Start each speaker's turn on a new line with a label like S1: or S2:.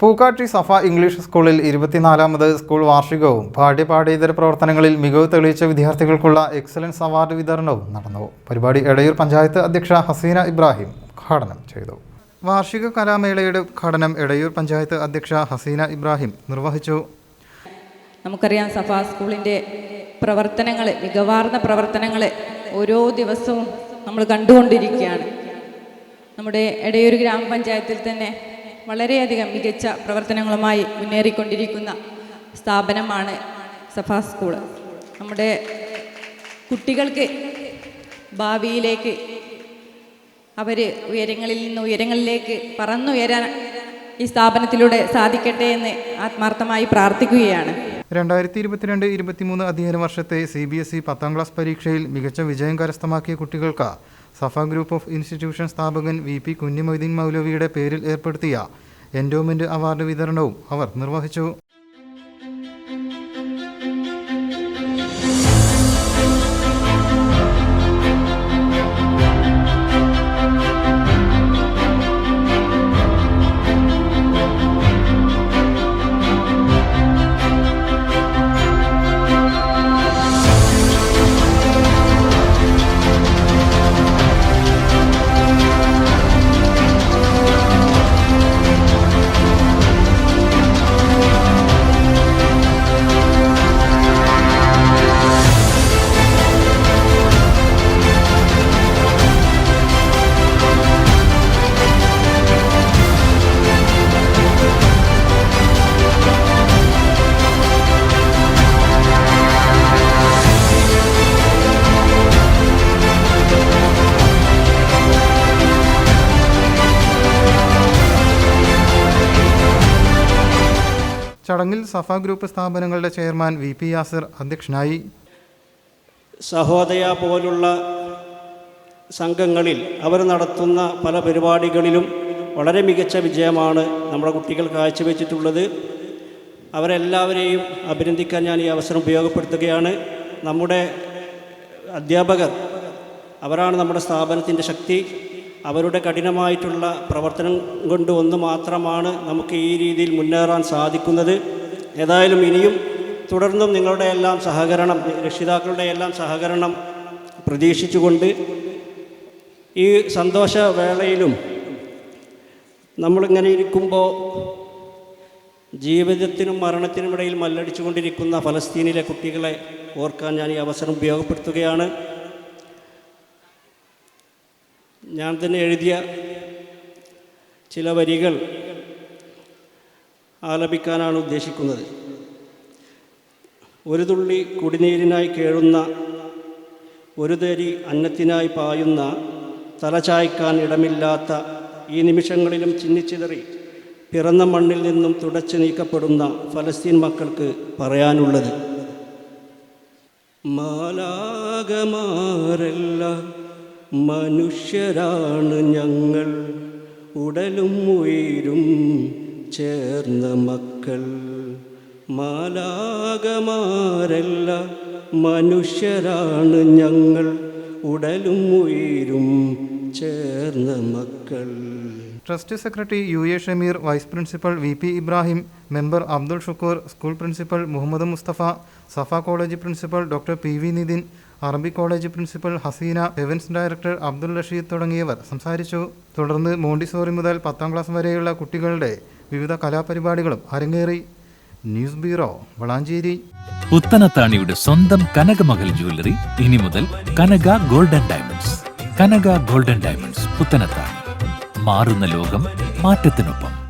S1: പൂക്കാട്ടി സഫ English സ്കൂളിൽ ഇരുപത്തിനാലാമത് school വാർഷികവും പാഠ്യപാഠ്യേതര പ്രവർത്തനങ്ങളിൽ മികവ് തെളിയിച്ച വിദ്യാർത്ഥികൾക്കുള്ള എക്സലൻസ് അവാർഡ് വിതരണവും നടന്നു. പരിപാടി എടയൂർ പഞ്ചായത്ത് അധ്യക്ഷ ഹസീന ഇബ്രാഹിം ഉദ്ഘാടനം ചെയ്തു. വാർഷിക കലാമേളയുടെ ഉദ്ഘാടനം എടയൂർ പഞ്ചായത്ത് അധ്യക്ഷ ഹസീന ഇബ്രാഹിം നിർവഹിച്ചു.
S2: നമുക്കറിയാം സഫ സ്കൂളിന്റെ പ്രവർത്തനങ്ങൾ മികവാർന്ന പ്രവർത്തനങ്ങൾ ഓരോ ദിവസവും നമ്മൾ കണ്ടുകൊണ്ടിരിക്കുകയാണ്. നമ്മുടെ എടയൂർ ഗ്രാമപഞ്ചായത്തിൽ തന്നെ വളരെയധികം മികച്ച പ്രവർത്തനങ്ങളുമായി മുന്നേറിക്കൊണ്ടിരിക്കുന്ന സ്ഥാപനമാണ് സഫാ സ്കൂൾ. നമ്മുടെ കുട്ടികൾക്ക് ഭാവിയിലേക്ക് അവർ ഉയരങ്ങളിൽ നിന്ന് ഉയരങ്ങളിലേക്ക് പറന്നുയരാൻ ഈ സ്ഥാപനത്തിലൂടെ സാധിക്കട്ടെ എന്ന് ആത്മാർത്ഥമായി പ്രാർത്ഥിക്കുകയാണ്.
S1: രണ്ടായിരത്തി ഇരുപത്തിരണ്ട് ഇരുപത്തിമൂന്ന് അധ്യയന വർഷത്തെ സി ബി എസ് ഇ പത്താം ക്ലാസ് പരീക്ഷയിൽ മികച്ച വിജയം കരസ്ഥമാക്കിയ കുട്ടികൾക്ക് സഫ ഗ്രൂപ്പ് ഓഫ് ഇൻസ്റ്റിറ്റ്യൂഷൻ സ്ഥാപകൻ വി പി കുഞ്ഞിമൊയ്തീൻ മൗലവിയുടെ പേരിൽ ഏർപ്പെടുത്തിയ എൻഡോമെന്റ് അവാർഡ് വിതരണവും അവർ നിർവഹിച്ചു. ചടങ്ങിൽ സഫ ഗ്രൂപ്പ് സ്ഥാപനങ്ങളുടെ ചെയർമാൻ വി പി യാസിർ അധ്യക്ഷനായി.
S3: സഹോദയ പോലുള്ള സംഘങ്ങളിൽ അവർ നടത്തുന്ന പല പരിപാടികളിലും വളരെ മികച്ച വിജയമാണ് നമ്മുടെ കുട്ടികൾ കാഴ്ചവെച്ചിട്ടുള്ളത്. അവരെല്ലാവരെയും അഭിനന്ദിക്കാൻ ഞാൻ ഈ അവസരം ഉപയോഗപ്പെടുത്തുകയാണ്. നമ്മുടെ അധ്യാപകർ അവരാണ് നമ്മുടെ സ്ഥാപനത്തിന്റെ ശക്തി. അവരുടെ കഠിനമായിട്ടുള്ള പ്രവർത്തനം കൊണ്ട് ഒന്ന് മാത്രമാണ് നമുക്ക് ഈ രീതിയിൽ മുന്നേറാൻ സാധിക്കുന്നത്. ഏതായാലും ഇനിയും തുടർന്നും നിങ്ങളുടെ എല്ലാം സഹകരണം രക്ഷിതാക്കളുടെ എല്ലാം സഹകരണം പ്രതീക്ഷിച്ചുകൊണ്ട് ഈ സന്തോഷവേളയിലും നമ്മളിങ്ങനെ ഇരിക്കുമ്പോൾ ജീവിതത്തിനും മരണത്തിനും ഇടയിൽ മല്ലടിച്ചുകൊണ്ടിരിക്കുന്ന ഫലസ്തീനിലെ കുട്ടികളെ ഓർക്കാൻ ഞാൻ ഈ അവസരം ഉപയോഗപ്പെടുത്തുകയാണ്. ഞാൻ തന്നെ എഴുതിയ ചില വരികൾ ആലപിക്കാനാണ് ഉദ്ദേശിക്കുന്നത്. ഒരു തുള്ളി കുടിനീരിനായി കേഴുന്ന ഒരു തരി അന്നത്തിനായി പായുന്ന തലചായ്ക്കാൻ ഇടമില്ലാത്ത ഈ നിമിഷങ്ങളിലും ചിന്നിച്ചിതറി പിറന്ന മണ്ണിൽ നിന്നും തുടച്ചു നീക്കപ്പെടുന്ന ഫലസ്തീൻ മക്കൾക്ക് പറയാനുള്ളത്. മാലാകമാരല്ല മനുഷ്യരാണ് ഞങ്ങൾ. ഉടലും ഉയരും ചേർന്ന മക്കൾ. മാലാകമാരല്ല മനുഷ്യരാണ് ഞങ്ങൾ. ഉടലും ഉയരും ചേർന്ന മക്കൾ.
S1: Trust secretary U A Shameer vice principal V P Ibrahim member Abdul Shukoor school principal Muhammad Musthafa Safa college principal doctor P V Nithin അറബി കോളേജ് പ്രിൻസിപ്പൽ ഹസീന എവൻസ് ഡയറക്ടർ അബ്ദുൾ റഷീദ് തുടങ്ങിയവർ സംസാരിച്ചു. തുടർന്ന് മോണ്ടിസോറി മുതൽ പത്താം ക്ലാസ് വരെയുള്ള കുട്ടികളുടെ വിവിധ കലാപരിപാടികളും അരങ്ങേറി. News bureau Valanchery.
S4: പുത്തനത്താണിയുടെ സ്വന്തം കനകമകൽ ജ്വല്ലറി ഇനി മുതൽ Kanaka golden diamonds. Kanaka golden diamonds Puthanathani മാറുന്ന ലോകം മാറ്റത്തിനൊപ്പം.